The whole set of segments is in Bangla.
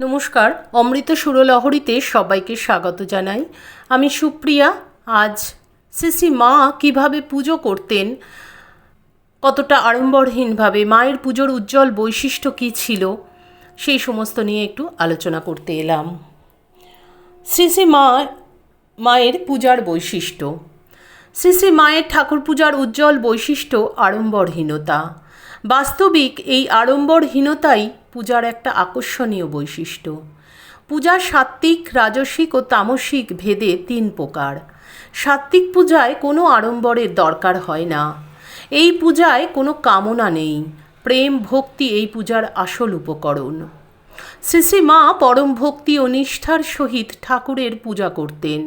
নমস্কার, অমৃত সুরলহরীতে সবাইকে স্বাগত জানাই। আমি সুপ্রিয়া, আজ শ্রী মা কীভাবে পুজো করতেন, কতটা আড়ম্বরহীনভাবে, মায়ের পুজোর উজ্জ্বল বৈশিষ্ট্য কী ছিল, সেই সমস্ত নিয়ে একটু আলোচনা করতে এলাম। শ্রী শ্রী মা, মায়ের পূজার বৈশিষ্ট্য। শ্রী শ্রী মায়ের ঠাকুর পূজার উজ্জ্বল বৈশিষ্ট্য আড়ম্বরহীনতা। বাস্তবিক এই আড়ম্বরহীনতাই পূজার একটা আকর্ষণীয় বৈশিষ্ট্য। পূজা সাত্ত্বিক রাজসিক ও তামসিক ভেদে তিন প্রকার। সাত্ত্বিক পূজায় কোনো আড়ম্বরের দরকার হয় না। এই পূজায় কোনো কামনা নেই। প্রেম, ভক্তি এই পূজার আসল উপকরণ। শ্রী শ্রী মা পরম ভক্তি ও নিষ্ঠার সহিত ঠাকুরের পূজা করতেন।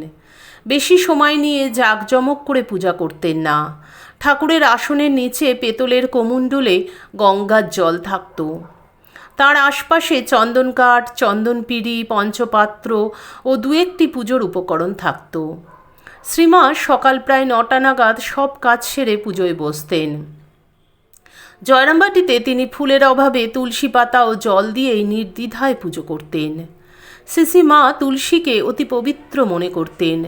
বেশি সময় নিয়ে জাঁকজমক করে পূজা করতেন না। ঠাকুরের আসনের নিচে পেতলের কোমণ্ডলে গঙ্গার জল থাকত। তার আশপাশে চন্দন কাঠ চন্দন পিড়ি পঞ্চপাত্র ও দু একটি পুজোর উপকরণ থাকত। শ্রীমা সকাল প্রায় নটা নাগাদ সব কাজ সেরে পুজোয় বসতেন। জয়রামবাটিতে তিনি ফুলের অভাবে তুলসী পাতা ও জল দিয়েই নির্দ্বিধায় পুজো করতেন। সিসি মা তুলসীকে অতি পবিত্র মনে করতেন।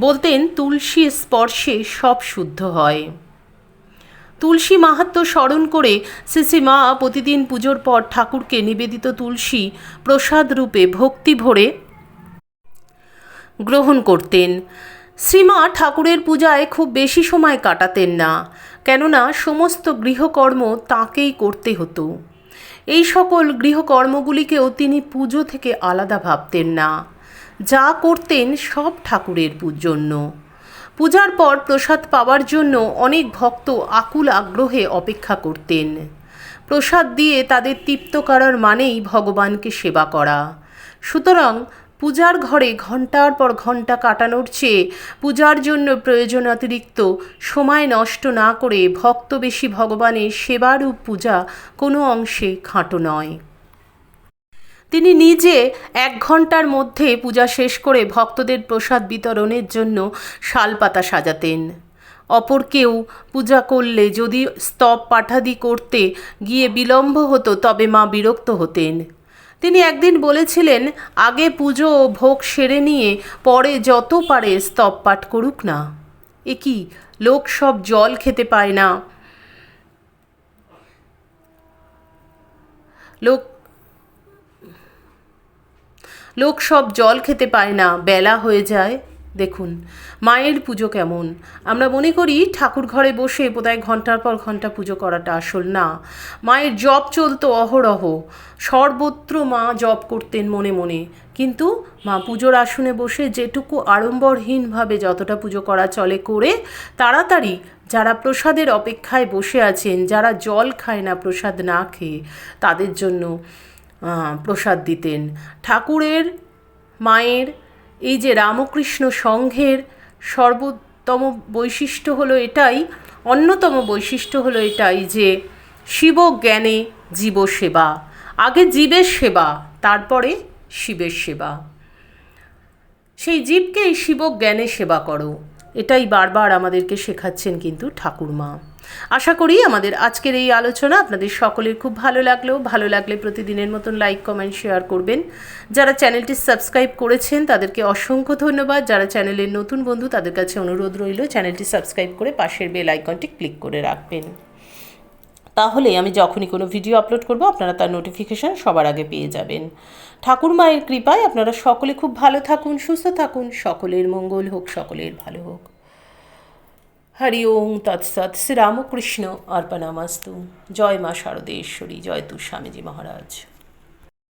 বলতেন, তুলসী স্পর্শে সব শুদ্ধ হয়। তুলসী মাহাত্ম স্মরণ করে সিসি মা প্রতিদিন পুজোর পর ঠাকুরকে নিবেদিত তুলসী প্রসাদ রূপে ভক্তি ভরে গ্রহণ করতেন। শ্রীমা ঠাকুরের পূজায় খুব বেশি সময় কাটাতেন না, কেননা সমস্ত গৃহকর্ম তাঁকেই করতে হতো। এই সকল গৃহকর্মগুলিকেও তিনি পুজো থেকে আলাদা ভাবতেন না। যা করতেন সব ঠাকুরের জন্য। পূজার পর প্রসাদ পাওয়ার জন্য অনেক ভক্ত আকুল আগ্রহে অপেক্ষা করতেন। প্রসাদ দিয়ে তাদের তৃপ্ত করার মানেই ভগবানকে সেবা করা। সুতরাং পূজার ঘরে ঘণ্টার পর ঘণ্টা কাটানোর চেয়ে পূজার জন্য প্রয়োজন অতিরিক্ত সময় নষ্ট না করে ভক্ত বেশি ভগবানের সেবারূপ পূজা কোনো অংশে খাঁটো নয়। তিনি নিজে এক ঘণ্টার মধ্যে পূজা শেষ করে ভক্তদের প্রসাদ বিতরণের জন্য শালপাতা সাজাতেন। অপর কেউ পূজা করলে যদি স্তব পাঠাদি করতে গিয়ে বিলম্ব হতো তবে মা বিরক্ত হতেন। তিনি একদিন বলেছিলেন, আগে পুজো ও ভোগ সেরে নিয়ে পরে যত পারে স্তব পাঠ করুক না। এ কি, লোক সব জল খেতে পায় না? লোক লোক সব জল খেতে পায় না, বেলা হয়ে যায়। দেখুন, মায়ের পুজো কেমন? আমরা মনে করি ঠাকুর ঘরে বসে বোধহয় ঘণ্টার পর ঘণ্টা পুজো করাটা আসল না। মায়ের জপ চলতো অহরহ। সর্বত্র মা জপ করতেন মনে মনে। কিন্তু মা পুজোর আসনে বসে যেটুকু আড়ম্বরহীনভাবে যতটা পুজো করা চলে করে, তাড়াতাড়ি যারা প্রসাদের অপেক্ষায় বসে আছেন, যারা জল খায় না প্রসাদ না খেয়ে, তাদের জন্য প্রসাদ দিতেন। ঠাকুরের, মায়ের এই যে রামকৃষ্ণ সংঘের সর্বোত্তম বৈশিষ্ট্য হলো এটাই, অন্যতম বৈশিষ্ট্য হলো এটাই যে শিব জ্ঞানে জীব সেবা। আগে জীবের সেবা, তারপরে শিবের সেবা। সেই জীবকেই শিব জ্ঞানে সেবা করো। এটাই বারবার আমাদেরকে শেখাচ্ছেন কিন্তু ঠাকুরমা। আশা করি আমাদের আজকের এই আলোচনা আপনাদের সকলের খুব ভালো লাগলেও ভালো লাগলে প্রতিদিনের মতন লাইক কমেন্ট শেয়ার করবেন। যারা চ্যানেলটি সাবস্ক্রাইব করেছেন, তাদেরকে অসংখ্য ধন্যবাদ। যারা চ্যানেলের নতুন বন্ধু, তাদের কাছে অনুরোধ রইল চ্যানেলটি সাবস্ক্রাইব করে পাশের বেল আইকনটি ক্লিক করে রাখবেন। তাহলে আমি যখনই কোনো ভিডিও আপলোড করব, আপনারা তার নোটিফিকেশান সবার আগে পেয়ে যাবেন। ঠাকুর মায়ের কৃপায় আপনারা সকলে খুব ভালো থাকুন, সুস্থ থাকুন। সকলের মঙ্গল হোক, সকলের ভালো হোক। হরি ওং তৎসৎ শ্রীরামকৃষ্ণ অর্পণামাস্তু জয় মা শারদেশ্বরী জয় তু স্বামীজি মহারাজ